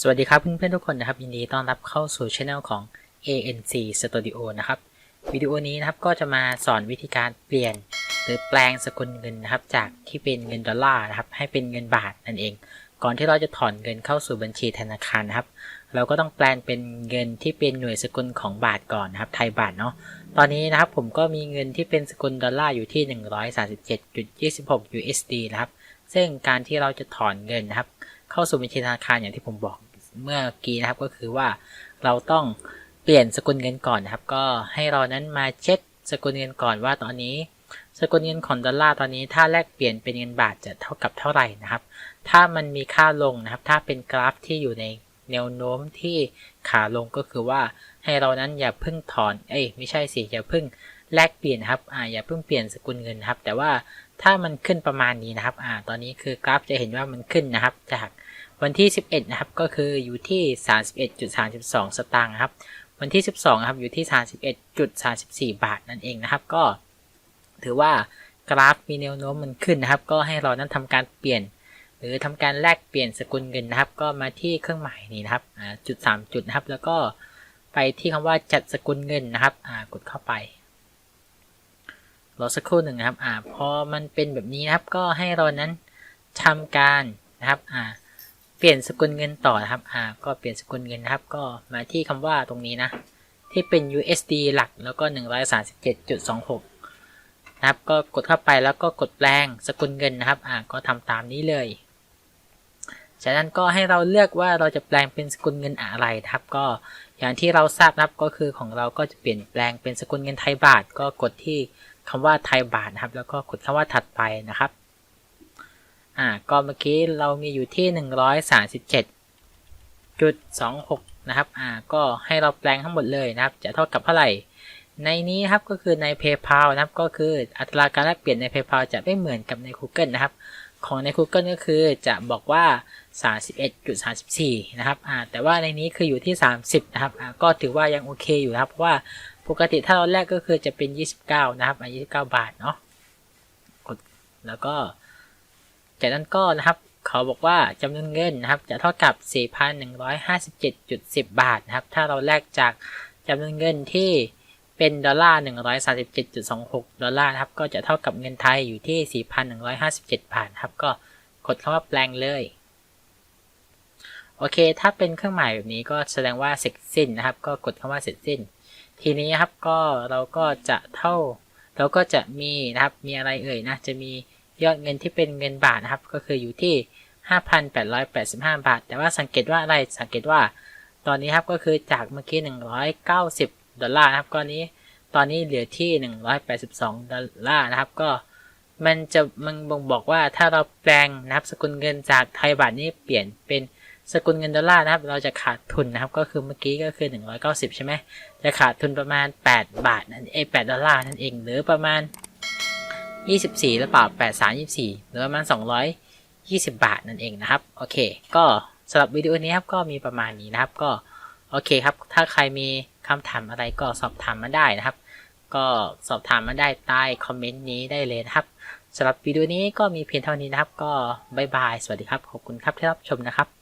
สวัสดีครับเพื่อนๆทุกคนนะครับยินดีต้อนรับเข้าสู่ช anel ของ ANC Studio นะครับวิดีโอนี้นะครับก็จะมาสอนวิธีการเปลี่ยน หรือแปลงสกุลเงินนะครับ จากที่เป็นเงินดอลลาร์นะครับให้เป็นเงินบาทนั่นเอง ก่อนที่เราจะถอนเงินเข้าสู่บัญชีธนาคารนะครับ เราก็ต้องแปลงเป็นเงินที่เป็นหน่วยสกุลของบาทก่อนนะครับ ไทยบาทเนาะตอนนี้นะครับผมก็มีเงินที่เป็นสกุลดอลลาร์อยู่ที่ 137.26 USD นะครับซึ่งการที่เราจะถอนเงินนะครับ เข้าสู่บัญชีธนาคารอย่างที่ผมบอก เมื่อกี้นะครับก็คือว่าเราต้องเปลี่ยนสกุลเงินก่อนนะครับ ก็ให้เรานั้นมาเช็คสกุลเงินก่อนว่าตอนนี้ สกุลเงินของดอลลาร์ตอนนี้ถ้าแลกเปลี่ยนเป็นเงินบาทจะเท่ากับเท่าไหร่นะครับ ถ้ามันมีค่าลงนะครับ ถ้าเป็นกราฟที่อยู่ในแนวโน้มที่ขาลงก็คือว่าให้เรานั้นอย่าเพิ่งถอน เอ้ยไม่ใช่สิอย่าเพิ่งแลกเปลี่ยนครับอ่าอย่าเพิ่งเปลี่ยนสกุลเงินครับ แต่ว่าถ้ามันขึ้นประมาณนี้นะครับอ่าตอนนี้คือกราฟจะเห็นว่ามันขึ้นนะครับ จาก วันที่ 11 นะครับ ก็คืออยู่ที่ 31.32 สตางค์ครับ วันที่ 12 ครับอยู่ที่ 31.34 บาทนั่นเองนะครับ ก็ ถือว่ากราฟมีแนวโน้มมันขึ้นนะครับ ก็ให้เรานั้นทำการเปลี่ยน หรือทำการแลกเปลี่ยนสกุลเงินนะครับ ก็มาที่เครื่องหมายนี้นะครับจุด 3 จุดนะครับ แล้วก็ไปที่คำว่าจัดสกุลเงินนะครับกดเข้าไปรอสักครู่หนึ่งนะครับอ่าพอมันเป็นแบบนี้นะครับ ก็ให้เรานั้นทำการนะครับอ่า เปลี่ยนสกุลเงินต่อนะครับ อ่า ก็เปลี่ยนสกุลเงินนะครับ ก็มาที่คำว่าตรงนี้นะ ที่เป็น USD หลักแล้วก็ 137.26 นะครับ ก็กดเข้าไปแล้วก็กดแปลงสกุลเงินนะครับ อ่า ก็ทำตามนี้เลย จากนั้นก็ให้เราเลือกว่าเราจะแปลงเป็นสกุลเงินอะไรนะครับ ก็อย่างที่เราทราบนะครับ ก็คือของเราก็จะเปลี่ยนแปลงเป็นสกุลเงินไทยบาท ก็กดที่คำว่าไทยบาทนะครับ แล้วก็กดคำว่าถัดไปนะครับ อ่าก็เมื่อกี้เรามีอยู่ที่ 137.26 นะครับ อ่า ก็ให้เราแปลงทั้งหมดเลยนะครับ จะเท่ากับเท่าไหร่ ในนี้ครับก็คือใน PayPal นะครับ ก็คืออัตราการแลกเปลี่ยนใน PayPal จะไม่เหมือนกับใน Google นะครับ ของใน Google ก็คือจะบอกว่า 31.34 นะครับ อ่า แต่ว่าในนี้คืออยู่ที่ 30 นะครับ อ่า ก็ถือว่ายังโอเคอยู่นะครับ เพราะว่าปกติถ้าเราแลกก็คือจะเป็น 29 นะครับอ่า29 บาทเนาะ กด แล้วก็ จากนั้นก็นะครับเขาบอกว่าจำนวนเงินนะครับ จะเท่ากับ 4,157.10 บาทนะครับ ถ้าเราแลกจากจำนวนเงินที่เป็นดอลลาร์137.26 ดอลลาร์นะครับ ก็จะเท่ากับเงินไทยอยู่ที่ 4,157 บาทครับ ก็กดคำว่าแปลงเลย โอเค ถ้าเป็นเครื่องหมายแบบนี้ก็แสดงว่าเสร็จสิ้นนะครับ ก็กดคำว่าเสร็จสิ้น ทีนี้ครับก็เราก็จะเท่า เราก็จะมีนะครับ มีอะไรเอ่ยนะ จะมี ยอดเงินที่เป็นเงินบาทนะครับ ก็คืออยู่ที่ 5,885 บาท แต่ว่าสังเกตว่าอะไรสังเกตว่า ตอนนี้ครับก็คือจากเมื่อกี้ 190 ดอลลาร์นะครับก็นี้ตอนนี้เหลือที่ 182 ดอลลาร์นะครับ ก็มันจะมันบ่งบอกว่าถ้าเราแปลงนะครับสกุลเงินจากไทยบาทนี้เปลี่ยนเป็นสกุลเงินดอลลาร์นะครับ เราจะขาดทุนนะครับ ก็คือเมื่อกี้ก็คือ 190 ใช่ไหมจะขาดทุนประมาณ 8 บาทนั่นเอง8ดอลลาร์นั่นเอง หรือประมาณ 24 หรือเปล่า 8 3 24 หรือประมาณ 220 บาทนั่นเองนะครับ โอเค ก็สำหรับวิดีโอนี้ครับก็มีประมาณนี้นะครับ ก็โอเคครับ ถ้าใครมีคำถามอะไรก็สอบถามมาได้นะครับ ก็สอบถามมาได้ใต้คอมเมนต์นี้ได้เลยนะครับสำหรับวิดีโอนี้ก็มีเพียงเท่านี้นะครับ ก็บายบาย สวัสดีครับ ขอบคุณครับที่รับชมนะครับ